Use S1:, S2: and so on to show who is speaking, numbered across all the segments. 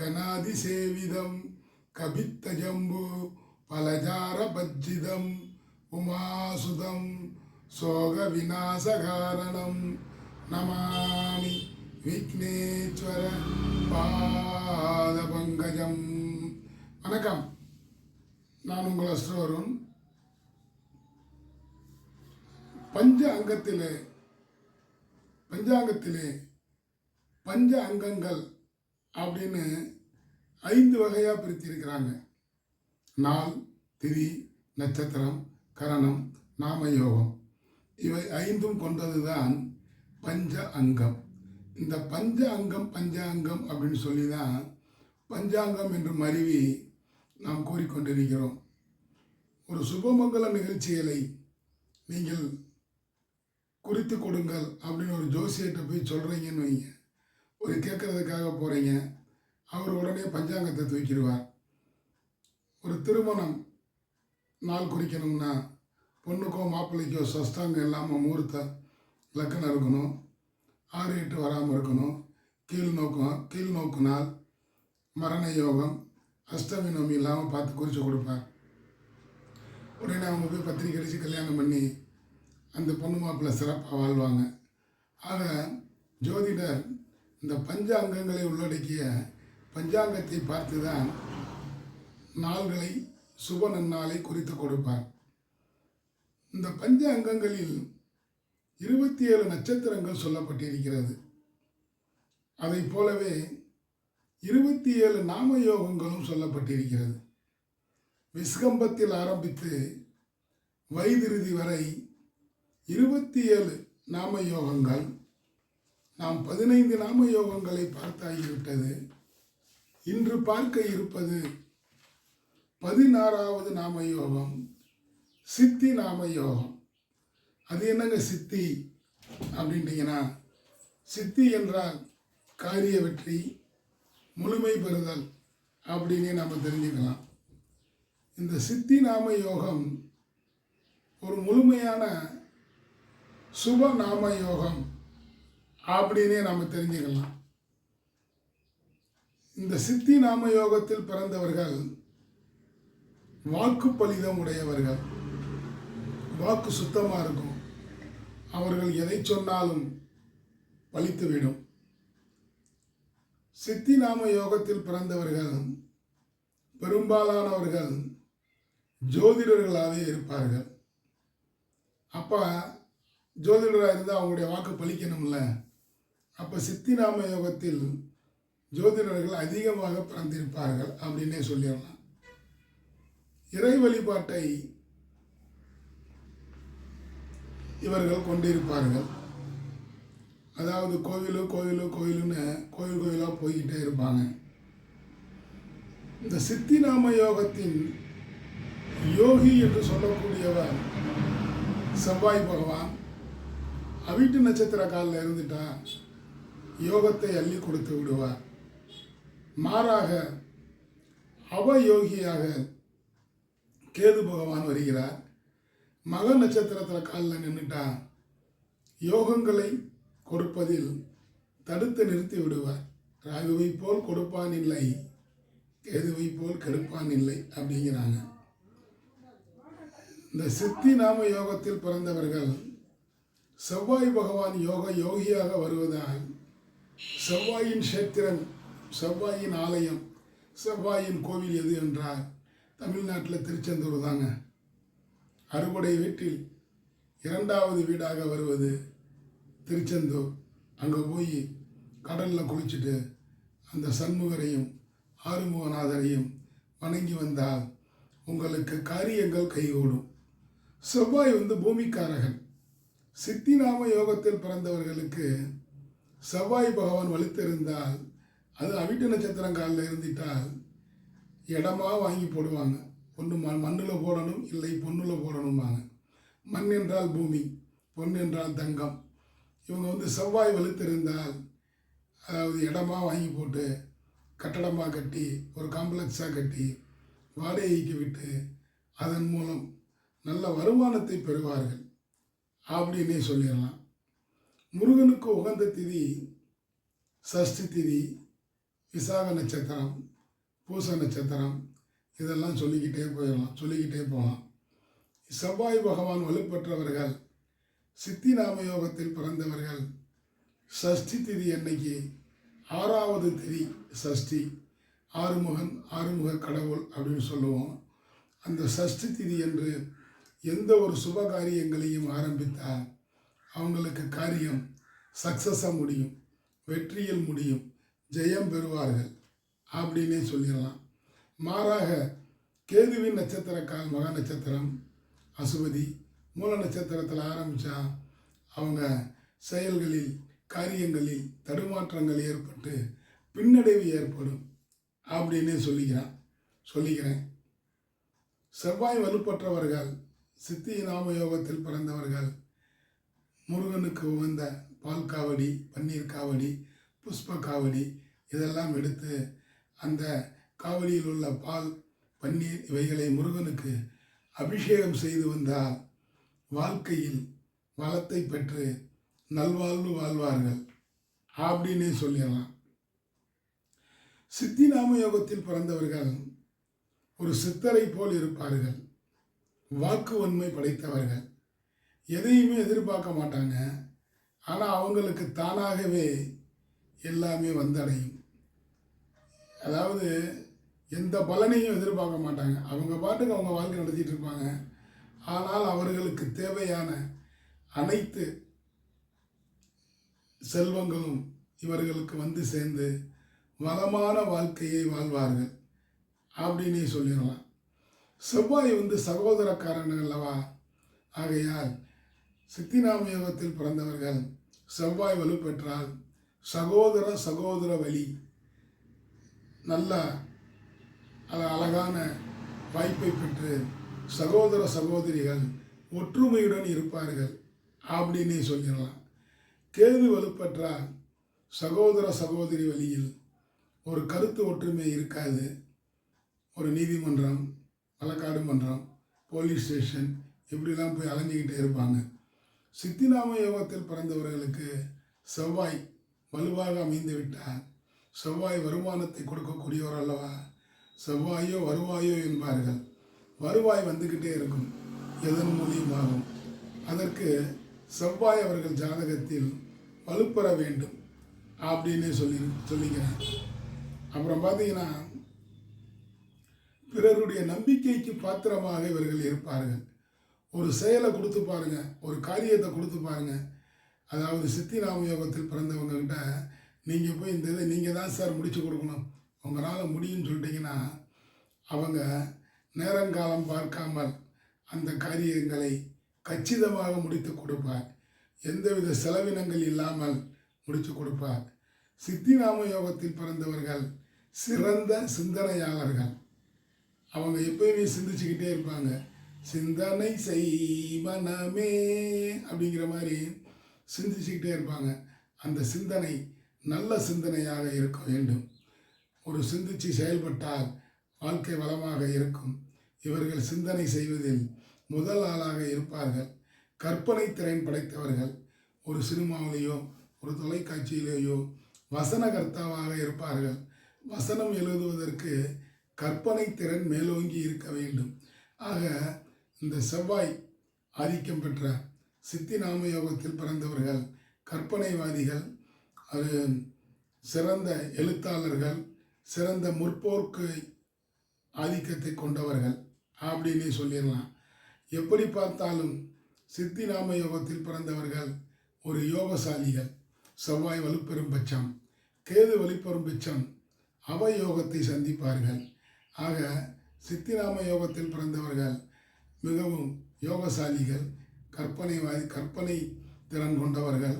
S1: ககனாதிசேவிதம் கபித்த ஜம்பு பலஜார பஜ்ஜிதம் உமாசுதம். சோக விநாசகாரணம் நமாமி விக்னேஸ்வர பாத பங்கஜம் வணக்கம். நான் உங்கள் அஸ்ரோருண் பஞ்ச அங்கத்திலே பஞ்சாங்கத்திலே பஞ்ச அங்கங்கள் அப்படின்னு ஐந்து வகையாக பிரித்திருக்கிறாங்க. நாள் திதி நட்சத்திரம் கரணம் நாமயோகம். இவை ஐந்தும் கொண்டதுதான் பஞ்ச அங்கம். இந்த பஞ்ச அங்கம் பஞ்சாங்கம் அப்படின்னு சொல்லி தான் பஞ்சாங்கம் என்று மருவி நாம் கூறிக்கொண்டிருக்கிறோம். ஒரு சுபமங்கல நிகழ்ச்சிகளை நீங்கள் குறித்து கொடுங்கள் அப்படின்னு ஒரு ஜோசியர்கிட்ட போய் சொல்கிறீங்கன்னு வைங்க. ஒரு கேட்குறதுக்காக போகிறீங்க அவர் உடனே பஞ்சாங்கத்தை தூக்கிடுவார். ஒரு திருமணம் நாள் குறிக்கணும்னா பொண்ணுக்கோ மாப்பிள்ளைக்கோ சஸ்தாங்கம் இல்லாமல் மூர்த்த லக்கணம் இருக்கணும். ஆறு எட்டு வராமல் இருக்கணும். கீழ் நோக்கம் கீழ் நோக்கு நாள் மரண யோகம் அஷ்டமி நோமி இல்லாமல் பார்த்து குறித்து கொடுப்பார். உடனே அவங்க போய் பத்திரிக்கை அடித்து கல்யாணம் பண்ணி அந்த பொண்ணு மாப்பிள்ளை சிறப்பாக வாழ்வாங்க. ஆக ஜோதிடர் இந்த பஞ்ச அங்கங்களை உள்ளடக்கிய பஞ்சாங்கத்தை பார்த்து தான் நாள்களை சுப நன்னாளை குறித்து கொடுப்பார். இந்த பஞ்ச அங்கங்களில் இருபத்தி ஏழு நட்சத்திரங்கள் சொல்லப்பட்டிருக்கிறது. அதை போலவே இருபத்தி ஏழு நாம யோகங்களும் சொல்லப்பட்டிருக்கிறது. விஸ்கம்பத்தில் ஆரம்பித்து வைதிருதி வரை இருபத்தி ஏழு நாம யோகங்கள் நாம் பதினைந்து நாம யோகங்களை பார்த்தாகிவிட்டது. இன்று பார்க்க இருப்பது பதினாறாவது நாம யோகம் சித்தி நாம யோகம் அது என்னங்க சித்தி அப்படின்ட்டிங்கன்னா சித்தி என்றால் காரிய வெற்றி முழுமை பெறுதல் அப்படின்னு நாம் தெரிஞ்சுக்கலாம். இந்த சித்தி நாம யோகம் ஒரு முழுமையான சுப நாம யோகம் அப்படின்னே நாம் தெரிஞ்சுக்கலாம். இந்த சித்தி நாம யோகத்தில் பிறந்தவர்கள் வாக்கு பலிதம் உடையவர்கள் வாக்கு சுத்தமாக இருக்கும். அவர்கள் எதை சொன்னாலும் பலித்துவிடும் சித்தி நாம யோகத்தில் பிறந்தவர்கள் பெரும்பாலானவர்கள் ஜோதிடர்களாகவே இருப்பார்கள். அப்போ ஜோதிடராக இருந்தால் அவங்களுடைய வாக்கு பலிக்கணும்ல? அப்போ சித்தி நாம யோகத்தில் ஜோதிடர்கள் அதிகமாக பிறந்திருப்பார்கள் அப்படின்னே சொல்லிடலாம். இறை வழிபாட்டை இவர்கள் கொண்டிருப்பார்கள். அதாவது கோவிலு கோவிலு கோவிலுன்னு கோவில் கோவிலாக போய்கிட்டே இருப்பாங்க. இந்த சித்திநாம யோகத்தின் யோகி என்று சொல்லக்கூடியவர் செவ்வாய் பகவான். அவிட்டு நட்சத்திர காலில் இருந்துட்டா யோகத்தை அள்ளி கொடுத்து விடுவார். மாறாக அவயோகியாக கேது பகவான் வருகிறார். மக நட்சத்திரத்தில் காலில் நின்றுட்டா யோகங்களை கொடுப்பதில் தடுத்து நிறுத்தி விடுவார். ராகுவை போல் கொடுப்பான் இல்லை கேதுவை போல் கெடுப்பான் இல்லை அப்படிங்கிறாங்க. இந்த சித்தி நாம யோகத்தில் பிறந்தவர்கள் செவ்வாய் பகவான் யோக யோகியாக வருவதால் செவ்வாயின் சேத்திரம் செவ்வாயின் ஆலயம் செவ்வாயின் கோவில் எது என்றால் தமிழ்நாட்டில் திருச்செந்தூர் தாங்க. அறுபடை வீட்டில் இரண்டாவது வீடாக வருவது திருச்செந்தூர். அங்கே போய் கடலில் குளிச்சுட்டு அந்த சண்முகரையும் ஆறுமுகநாதரையும் வணங்கி வந்தால் உங்களுக்கு காரியங்கள் கைகூடும். செவ்வாய் வந்து பூமிக்காரகன். சித்தி நாம யோகத்தில் பிறந்தவர்களுக்கு செவ்வாய் பகவான் வலுத்திருந்தால் அது அவிட்ட நட்சத்திரம் காலில் இருந்துட்டால் இடமா வாங்கி போடுவாங்க. ஒன்று மண் மண்ணில் போடணும் இல்லை பொண்ணில் போடணும்பாங்க. மண் என்றால் பூமி பொன் என்றால் தங்கம். இவங்க வந்து செவ்வாய் வலுத்திருந்தால் அதாவது இடமா வாங்கி போட்டு கட்டடமாக கட்டி ஒரு காம்ப்ளெக்ஸாக கட்டி வாடகைக்கு விட்டு அதன் மூலம் நல்ல வருமானத்தை பெறுவார்கள். அப்படின்னே சொல்லிடலாம். முருகனுக்கு உகந்த திதி சஷ்டி திதி விசாக நட்சத்திரம் பூச நட்சத்திரம் இதெல்லாம் சொல்லிக்கிட்டே போயிடலாம் சொல்லிக்கிட்டே போகலாம். செவ்வாய் பகவான் வலுப்பெற்றவர்கள் சித்தி நாம யோகத்தில் பிறந்தவர்கள் சஷ்டி திதி அன்னைக்கு ஆறாவது திதி சஷ்டி ஆறுமுகன் ஆறுமுக கடவுள் அப்படின்னு சொல்லுவோம். அந்த சஷ்டி திதி என்று எந்த ஒரு சுப காரியங்களையும் ஆரம்பித்தால் அவங்களுக்கு காரியம் சக்ஸஸாக முடியும் வெற்றியில் முடியும். ஜெயம் பெறுவார்கள் அப்படின்னே சொல்லிடலாம். மாறாக கேதுவின் நட்சத்திரக்கால் மக நட்சத்திரம் அசுபதி மூல நட்சத்திரத்தில் ஆரம்பித்தா அவங்க செயல்களில் காரியங்களில் தடுமாற்றங்கள் ஏற்பட்டு பின்னடைவு ஏற்படும் அப்படின்னே சொல்லிக்கிறான் சொல்லிக்கிறேன். செவ்வாய் வலுப்பற்றவர்கள் சித்தி நாம யோகத்தில் பிறந்தவர்கள் முருகனுக்கு உகந்த பால் காவடி பன்னீர் காவடி புஷ்ப காவடி இதெல்லாம் எடுத்து அந்த காவடியில் உள்ள பால் பன்னீர் இவைகளை முருகனுக்கு அபிஷேகம் செய்து வந்தால் வாழ்க்கையில் வளத்தை பெற்று நல்வாழ்வு வாழ்வார்கள் அப்படின்னே சொல்லிடலாம். சித்தி நாம யோகத்தில் பிறந்தவர்கள் ஒரு சித்தரை போல் இருப்பார்கள். வாக்கு வன்மை படைத்தவர்கள். எதையுமே எதிர்பார்க்க மாட்டாங்க. ஆனால் அவங்களுக்கு தானாகவே எல்லாமே வந்தடையும். அதாவது எந்த பலனையும் எதிர்பார்க்க மாட்டாங்க. அவங்க பாட்டுக்கு அவங்க வாழ்க்கை நடத்திட்டு இருப்பாங்க. ஆனால் அவர்களுக்கு தேவையான அனைத்து செல்வங்களும் இவர்களுக்கு வந்து சேர்ந்து வளமான வாழ்க்கையை வாழ்வார்கள் அப்படின்னு சொல்லிடலாம். செவ்வாய் வந்து சகோதரக்காரன் அல்லவா? ஆகையால் சித்தினாமயோகத்தில் பிறந்தவர்கள் செவ்வாய் வலுப்பெற்றால் சகோதர சகோதர வழி. நல்ல அழகான வாய்ப்பை பெற்று சகோதர சகோதரிகள் ஒற்றுமையுடன் இருப்பார்கள் அப்படின்னே சொல்லிடலாம். கேது வலுப்பற்றால் சகோதர சகோதரி வழியில் ஒரு கருத்து ஒற்றுமை இருக்காது. ஒரு நீதிமன்றம் வழக்காடு மன்றம் போலீஸ் ஸ்டேஷன் இப்படிலாம் போய் அலைஞ்சிக்கிட்டே இருப்பாங்க. சித்திநாம யோகத்தில் பிறந்தவர்களுக்கு செவ்வாய் வலுவாக அமைந்து விட்டால் செவ்வாய் வருமானத்தை கொடுக்கக்கூடியவர் அல்லவா? செவ்வாயோ வருவாயோ என்பார்கள். வருவாய் வந்துக்கிட்டே இருக்கும். எதன் மூலியமாகும் அதற்கு செவ்வாய் அவர்கள் ஜாதகத்தில் வலுப்பெற வேண்டும் அப்படின்னு சொல்லி சொல்லிக்கிறேன் அப்புறம் பார்த்தீங்கன்னா பிறருடைய நம்பிக்கைக்கு பாத்திரமாக இவர்கள் இருப்பார்கள். ஒரு செயலை கொடுத்து பாருங்கள் ஒரு காரியத்தை கொடுத்து பாருங்கள் அதாவது சித்தி ராமயோகத்தில் யோகத்தில் நீங்கள் போய் இந்த இதை நீங்கள் தான் சார் முடித்து கொடுக்கணும். உங்களால் முடியும்னு சொல்லிட்டீங்கன்னா அவங்க நேரங்காலம் பார்க்காமல் அந்த காரியங்களை கச்சிதமாக முடித்து கொடுப்பார். எந்தவித செலவினங்கள் இல்லாமல் முடித்து கொடுப்பார். சித்திநாம யோகத்தில் பிறந்தவர்கள் சிறந்த சிந்தனையாளர்கள். அவங்க எப்பயுமே சிந்திச்சுக்கிட்டே இருப்பாங்க. சிந்தனை செய்வனமே அப்படிங்கிற மாதிரி சிந்திச்சுக்கிட்டே இருப்பாங்க. அந்த சிந்தனை நல்ல சிந்தனையாக இருக்க வேண்டும். ஒரு சிந்திச்சு செயல்பட்டால் வாழ்க்கை வளமாக இருக்கும். இவர்கள் சிந்தனை செய்வதில் முதல் ஆளாக இருப்பார்கள். கற்பனை திறன் படைத்தவர்கள். ஒரு சினிமாவிலேயோ ஒரு தொலைக்காட்சியிலேயோ வசனகர்த்தாவாக இருப்பார்கள். வசனம் எழுதுவதற்கு கற்பனை திறன் மேலோங்கி இருக்க வேண்டும். ஆக இந்த செவ்வாய் ஆதிக்கம் பெற்ற சித்தி நாம யோகத்தில் பிறந்தவர்கள் கற்பனைவாதிகள் அது சிறந்த எழுத்தாளர்கள் சிறந்த முற்போக்கு ஆதிக்கத்தை கொண்டவர்கள் அப்படின்னு சொல்லிடலாம். எப்படி பார்த்தாலும் சித்தி நாம யோகத்தில் பிறந்தவர்கள் ஒரு யோகசாலிகள். செவ்வாய் வலுப்பெறும் பட்சம் கேது வலுப்பெறும் பட்சம் அவயோகத்தை சந்திப்பார்கள். ஆக சித்திராம யோகத்தில் பிறந்தவர்கள் மிகவும் யோகசாலிகள். கற்பனைவாதி கற்பனை திறன் கொண்டவர்கள்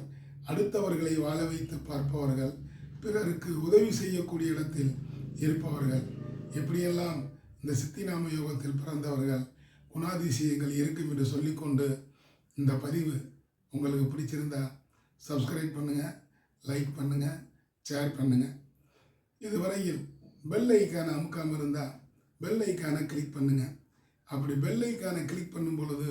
S1: அடுத்தவர்களை வாழ வைத்து பார்ப்பவர்கள் பிறருக்கு உதவி செய்யக்கூடிய இடத்தில் இருப்பவர்கள். எப்படியெல்லாம் இந்த சித்திநாம யோகத்தில் பிறந்தவர்கள் குணாதிசயங்கள் இருக்கும் என்று சொல்லிக்கொண்டு இந்த பதிவு உங்களுக்கு பிடிச்சிருந்தா சப்ஸ்கிரைப் பண்ணுங்கள் லைக் பண்ணுங்கள் ஷேர் பண்ணுங்கள் இதுவரையில் பெல் ஐக்கானை அமுக்காமல் இருந்தால் பெல் ஐக்கானை கிளிக் பண்ணுங்கள் அப்படி பெல் ஐக்கானை கிளிக் பண்ணும் பொழுது